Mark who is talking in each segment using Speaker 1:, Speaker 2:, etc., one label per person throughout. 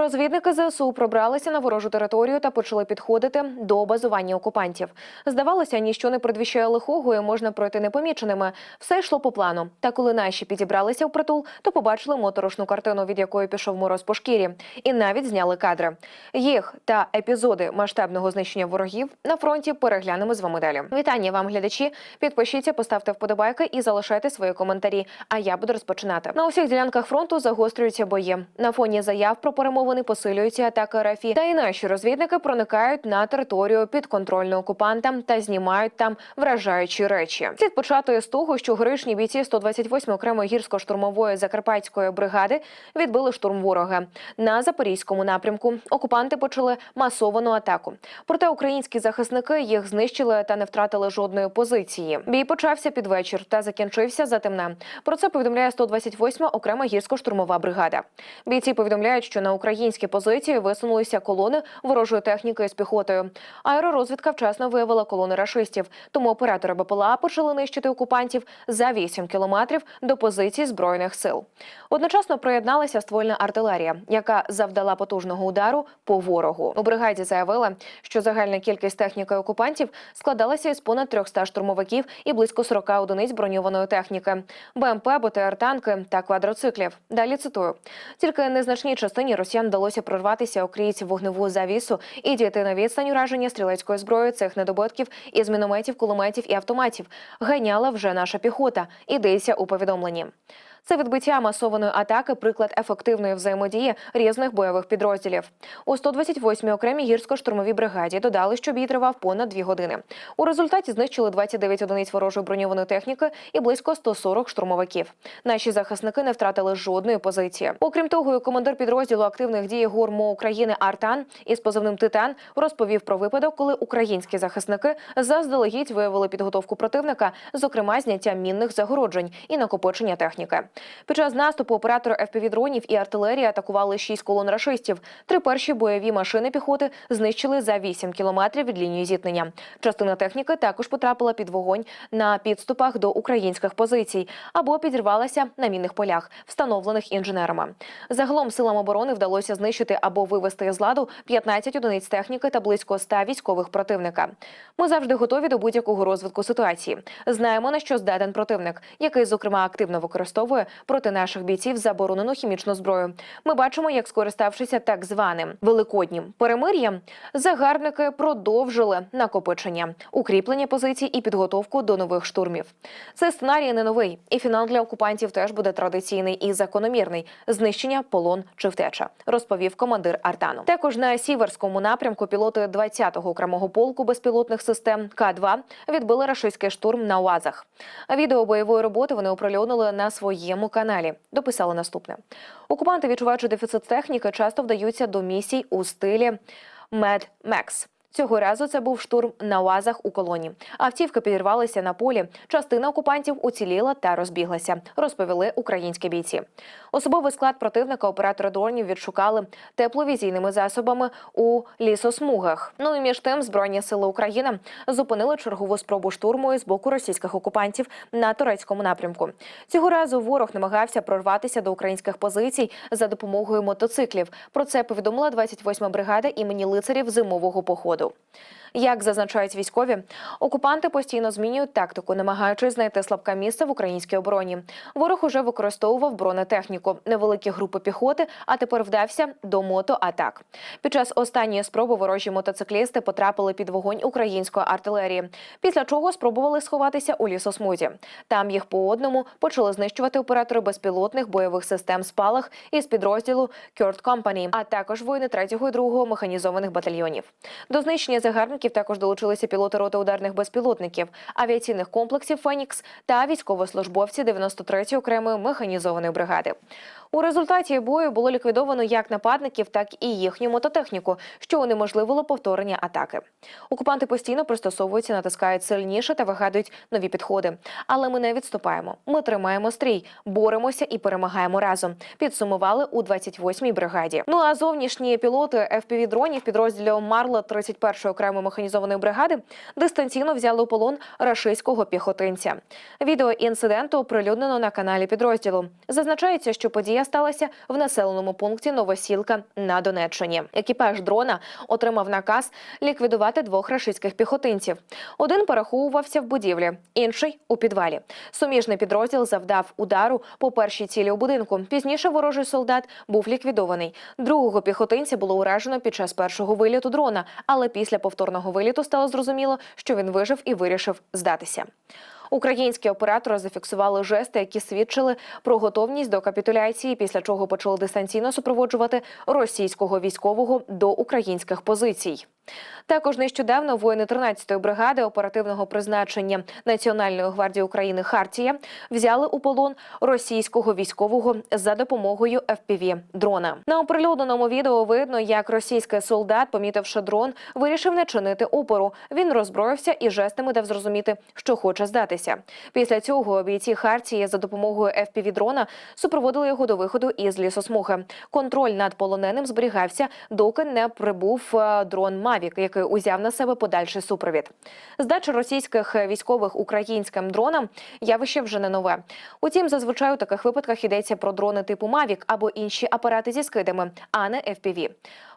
Speaker 1: Розвідники ЗСУ пробралися на ворожу територію та почали підходити до базування окупантів. Здавалося, ніщо не предвіщає лихого і можна пройти непоміченими. Все йшло по плану. Та коли наші підібралися в притул, то побачили моторошну картину, від якої пішов мороз по шкірі, і навіть зняли кадри. Їх та епізоди масштабного знищення ворогів на фронті переглянемо з вами далі. Вітання вам, глядачі. Підпишіться, поставте вподобайки і залишайте свої коментарі. А я буду розпочинати. На усіх ділянках фронту загострюються бої. На фоні заяв про перемовини посилюються атаки РФ. Та й наші розвідники проникають на територію підконтрольну окупантам та знімають там вражаючі речі. Слід почати з того, що героїчні бійці 128 окремої гірсько-штурмової закарпатської бригади відбили штурм ворога на запорізькому напрямку. Окупанти почали масовану атаку. Проте українські захисники їх знищили та не втратили жодної позиції. Бій почався під вечір та закінчився затемна. Про це повідомляє 128 окрема гірсько-штурмова бригада. Бійці повідомляють, що на українські позиції висунулися колони ворожої техніки з піхотою. Аеророзвідка вчасно виявила колони рашистів, тому оператори БПЛА почали нищити окупантів за 8 кілометрів до позицій збройних сил. Одночасно приєдналася ствольна артилерія, яка завдала потужного удару по ворогу. У бригаді заявили, що загальна кількість техніки окупантів складалася із понад 300 штурмовиків і близько 40 одиниць броньованої техніки, БМП, БТР, танки та квадроциклів. Далі цитую: тільки незначній частині росіян вдалося прорватися окрізь вогневу завісу і діяти на відстань ураження стрілецької зброї цих недобитків із мінометів, кулеметів і автоматів. Ганяла вже наша піхота. Ідеться у повідомленні. Це відбиття масованої атаки, приклад ефективної взаємодії різних бойових підрозділів. У 128-й окремій гірсько-штурмовій бригаді додали, що бій тривав понад дві години. У результаті знищили 29 одиниць ворожої броньованої техніки і близько 140 штурмовиків. Наші захисники не втратили жодної позиції. Окрім того, командир підрозділу активних дій ГУР МО України Артан із позивним Титан розповів про випадок, коли українські захисники заздалегідь виявили підготовку противника, зокрема зняття мінних загороджень і накопичення техніки. Під час наступу оператори FPV-дронів і артилерії атакували шість колон рашистів. Три перші бойові машини піхоти знищили за 8 кілометрів від лінії зіткнення. Частина техніки також потрапила під вогонь на підступах до українських позицій або підірвалася на мінних полях, встановлених інженерами. Загалом силам оборони вдалося знищити або вивести з ладу 15 одиниць техніки та близько 100 військових противника. Ми завжди готові до будь-якого розвитку ситуації. Знаємо на що здатен противник, який зокрема активно використовує проти наших бійців заборонену хімічну зброю. Ми бачимо, як скориставшися так званим великоднім перемир'ям, загарбники продовжили накопичення, укріплення позицій і підготовку до нових штурмів. Це сценарій не новий, і фінал для окупантів теж буде традиційний і закономірний знищення, полон чи втеча, розповів командир Артану. Також на сіверському напрямку пілоти 20-го окремого полку безпілотних систем К-2 відбили рашистський штурм на УАЗах. Відео бойової роботи вони оприлюднили на своєму каналі. Дописали наступне: окупанти, відчуваючи дефіцит техніки, часто вдаються до місій у стилі Mad Max. Цього разу це був штурм на УАЗах у колоні. Автівки підірвалися на полі. Частина окупантів уціліла та розбіглася, розповіли українські бійці. Особовий склад противника оператори дронів відшукали тепловізійними засобами у лісосмугах. Ну і між тим збройні сили України зупинили чергову спробу штурму з боку російських окупантів на турецькому напрямку. Цього разу ворог намагався прорватися до українських позицій за допомогою мотоциклів. Про це повідомила 28-ма бригада імені лицарів зимового походу. 보도. Як зазначають військові, окупанти постійно змінюють тактику, намагаючись знайти слабке місце в українській обороні. Ворог уже використовував бронетехніку, невеликі групи піхоти, а тепер вдався до мотоатак. Під час останньої спроби ворожі мотоциклісти потрапили під вогонь української артилерії. Після чого спробували сховатися у лісосмузі. Там їх по одному почали знищувати оператори безпілотних бойових систем спалах із підрозділу Кьорт Company, а також воїни 3-го і 2-го механізованих батальйонів. До знищення загарбників також долучилися пілоти роти ударних безпілотників, авіаційних комплексів Фенікс та військовослужбовці 93-ї окремої механізованої бригади. У результаті бою було ліквідовано як нападників, так і їхню мототехніку, що унеможливило повторення атаки. Окупанти постійно пристосовуються, натискають сильніше та вигадують нові підходи. Але ми не відступаємо. Ми тримаємо стрій, боремося і перемагаємо разом. Підсумували у 28-й бригаді. Ну а зовнішні пілоти fpv дронів підрозділу Марла 31-ї окремої механізованої бригади дистанційно взяли у полон рашистського піхотинця. Відео інциденту оприлюднено на каналі підрозділу. Зазначається, що подія Подія сталася в населеному пункті Новосілка на Донеччині. Екіпаж дрона отримав наказ ліквідувати двох рашистських піхотинців. Один переховувався в будівлі, інший у підвалі. Суміжний підрозділ завдав удару по першій цілі у будинку. Пізніше ворожий солдат був ліквідований. Другого піхотинця було уражено під час першого виліту дрона, але після повторного виліту стало зрозуміло, що він вижив і вирішив здатися. Українські оператори зафіксували жести, які свідчили про готовність до капітуляції, після чого почали дистанційно супроводжувати російського військового до українських позицій. Також нещодавно воїни 13-ї бригади оперативного призначення Національної гвардії України Хартія взяли у полон російського військового за допомогою fpv дрона. На оприлюдненому відео видно, як російський солдат, помітивши дрон, вирішив не чинити опору. Він роззброївся і жестами дав зрозуміти, що хоче здатися. Після цього бійці Хартії за допомогою fpv дрона супроводили його до виходу із лісосмуги. Контроль над полоненим зберігався, доки не прибув е, дрон Мавік, який узяв на себе подальший супровід. Здача російських військових українським дронам явище вже не нове. Утім, зазвичай у таких випадках йдеться про дрони типу Мавік або інші апарати зі скидами, а не FPV.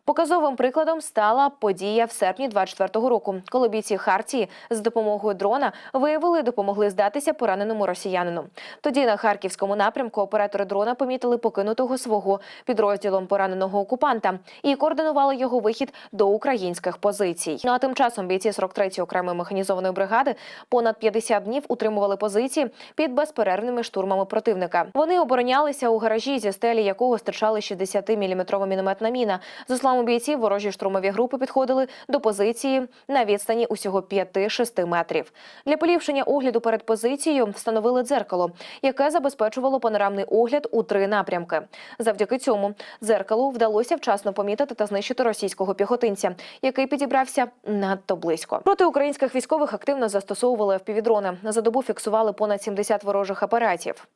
Speaker 1: Показовим прикладом стала подія в серпні 24-го року, коли бійці Хартії з допомогою дрона виявили і допомогли здатися пораненому росіянину. Тоді на харківському напрямку оператори дрона помітили покинутого свого підрозділом пораненого окупанта і координували його вихід до українських позицій. Ну а тим часом бійці 43-ї окремої механізованої бригади понад 50 днів утримували позиції під безперервними штурмами противника. Вони оборонялися у гаражі, зі стелі якого стирчали 60-мм мінометна міна. За словами бійців, ворожі штурмові групи підходили до позиції на відстані усього 5-6 метрів. Для поліпшення огляду перед позицією встановили дзеркало, яке забезпечувало панорамний огляд у три напрямки. Завдяки цьому дзеркалу вдалося вчасно помітити та знищити російського піхотинця, який підібрався надто близько. Проти українських військових активно застосовували впівдрони. За добу фіксували понад 70 ворожих апаратів.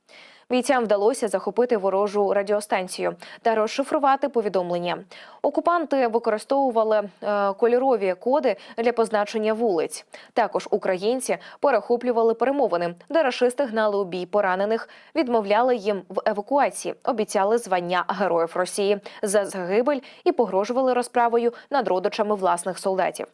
Speaker 1: Бійцям вдалося захопити ворожу радіостанцію та розшифрувати повідомлення. Окупанти використовували е, кольорові коди для позначення вулиць. Також українці перехоплювали перемовини, де рашисти гнали у бій поранених, відмовляли їм в евакуації, обіцяли звання героїв Росії за загибель і погрожували розправою над родичами власних солдатів.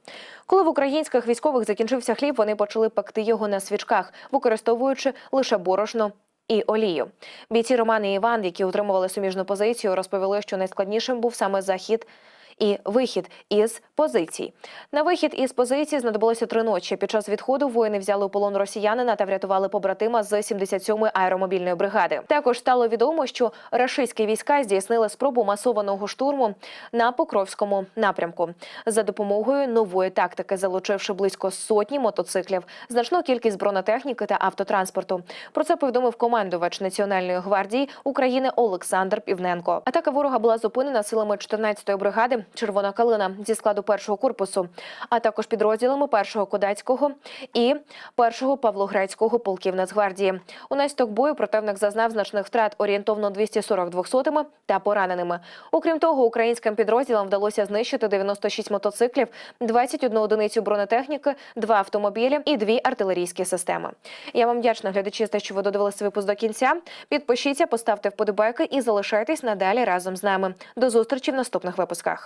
Speaker 1: Коли в українських військових закінчився хліб, вони почали пекти його на свічках, використовуючи лише борошно і олію. Бійці Роман і Іван, які утримували суміжну позицію, розповіли, що найскладнішим був саме захід. І вихід із позицій на вихід із позиції знадобилося три ночі. Під час відходу воїни взяли у полон росіянина та врятували побратима з 77-ї аеромобільної бригади. Також стало відомо, що рашистські війська здійснили спробу масованого штурму на Покровському напрямку за допомогою нової тактики, залучивши близько сотні мотоциклів, значну кількість бронетехніки та автотранспорту. Про це повідомив командувач Національної гвардії України Олександр Півненко. Атака ворога була зупинена силами 14-ї бригади Червона калина зі складу першого корпусу, а також підрозділами першого кодацького і першого Павлоградського полків Нацгвардії. У насток бою противник зазнав значних втрат орієнтовно 240 двохсотими та пораненими. Окрім того, українським підрозділам вдалося знищити 96 мотоциклів, 21 одиницю бронетехніки, два автомобілі і дві артилерійські системи. Я вам вдячна глядачі, за що ви додивилися випуск до кінця. Підпишіться, поставте вподобайки і залишайтесь надалі разом з нами. До зустрічі в наступних випусках.